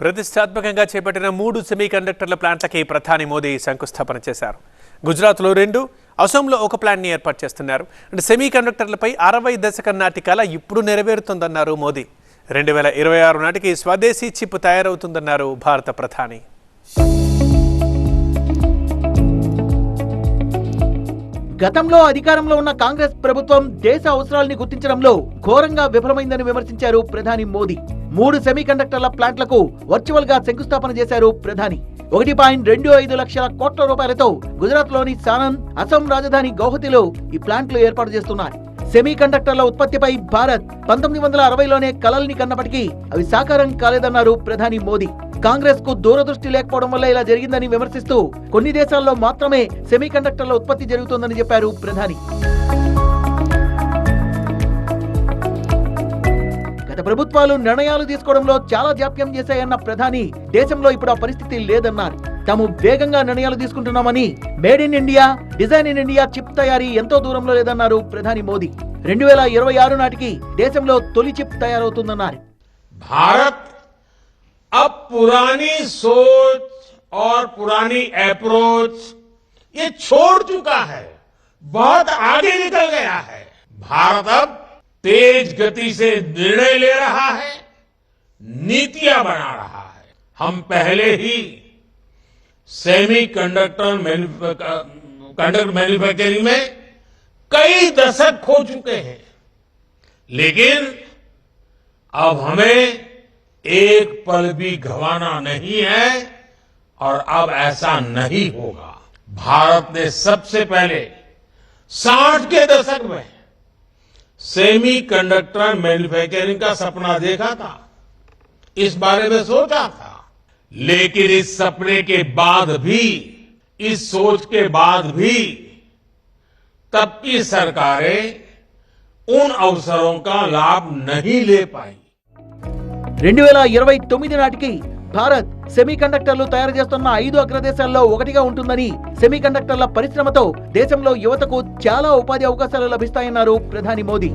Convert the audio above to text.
ప్రతిష్టాత్మకంగా చేపట్టిన మూడు సెమీ కండక్టర్ల ప్లాంట్లకి ప్రధాని మోదీ శంకుస్థాపన చేశారు. గుజరాత్లో రెండు అసోంలో ఒక ప్లాంట్ని ఏర్పాటు చేస్తున్నారు. అంటే సెమీ కండక్టర్లపై అరవై దశకం నాటి కళ ఇప్పుడు నెరవేరుతుందన్నారు మోదీ. రెండు వేల ఇరవై ఆరు నాటికి స్వదేశీ చిప్ తయారవుతుందన్నారు భారత ప్రధాని. గతంలో అధికారంలో ఉన్న కాంగ్రెస్ ప్రభుత్వం దేశ అవసరాలని గుర్తించడంలో ఘోరంగా విఫలమైందని విమర్శించారు ప్రధాని మోదీ. మూడు సెమీ కండక్టర్ల ప్లాంట్లకు వర్చువల్గా శంకుస్థాపన చేశారు ప్రధాని. ఒకటి పాయింట్ రెండు ఐదు లక్షల కోట్ల రూపాయలతో గుజరాత్లోని సానంద్ అసోం రాజధాని గౌహతిలో ఈ ప్లాంట్లు ఏర్పాటు చేస్తున్నారు. సెమీ కండక్టర్ల ఉత్పత్తిపై భారత్ పంతొమ్మిది వందల అరవైలోనే కలల్ని కన్నప్పటికీ అవి సాకారం కాలేదన్నారు ప్రధాని మోదీ. కాంగ్రెస్కు దూరదృష్టి లేకపోవడం వల్ల ఇలా జరిగిందని విమర్శిస్తూ కొన్ని దేశాల్లో మాత్రమే సెమీ కండక్టర్ల ఉత్పత్తి జరుగుతోందని చెప్పారు ప్రధాని. గత ప్రభుత్వాలు నిర్ణయాలు తీసుకోవడంలో చాలా జాప్యం చేశాయన్న ప్రధాని దేశంలో ఇప్పుడు ఆ పరిస్థితి లేదన్నారు తాము వేగంగా నిర్ణయాలు తీసుకుంటున్నామని made in India design in India chip తయారీ ఎంతో దూరంలో లేదన్నారు ప్రధాని మోదీ రెండు వేల ఇరవై ఆరు నాటికి దేశంలో తొలి చిప్ తయారవుతుందన్నారు भारत अब पुरानी सोच और पुरानी अप्रोच ये छोड़ चुका है बहुत आगे निकल गया है भारत अब तेज गति से निर्णय ले रहा है, नीतियाँ बना रहा है। हम पहले ही सेमी कंडक्टर कंडक्टर मैन्युफैक्चरिंग में कई दशक खो चुके हैं। लेकिन अब हमें एक पल भी घवाना नहीं है और अब ऐसा नहीं होगा। भारत ने सबसे पहले 60 के दशक में सेमी कंडक्टर मैन्युफैक्चरिंग का सपना देखा था इस बारे में सोचा था लेकिन इस सपने के बाद भी इस सोच के बाद भी तब की सरकारें उन अवसरों का लाभ नहीं ले पाई రెండు వేల ఇరవై తొమ్మిది నాటికి భారత్ సెమీ కండక్టర్లు తయారు చేస్తున్న ఐదు అగ్రదేశాల్లో ఒకటిగా ఉంటుందని సెమీ కండక్టర్ల పరిశ్రమతో దేశంలో యువతకు చాలా ఉపాధి అవకాశాలు లభిస్తాయన్నారు ప్రధాని మోదీ.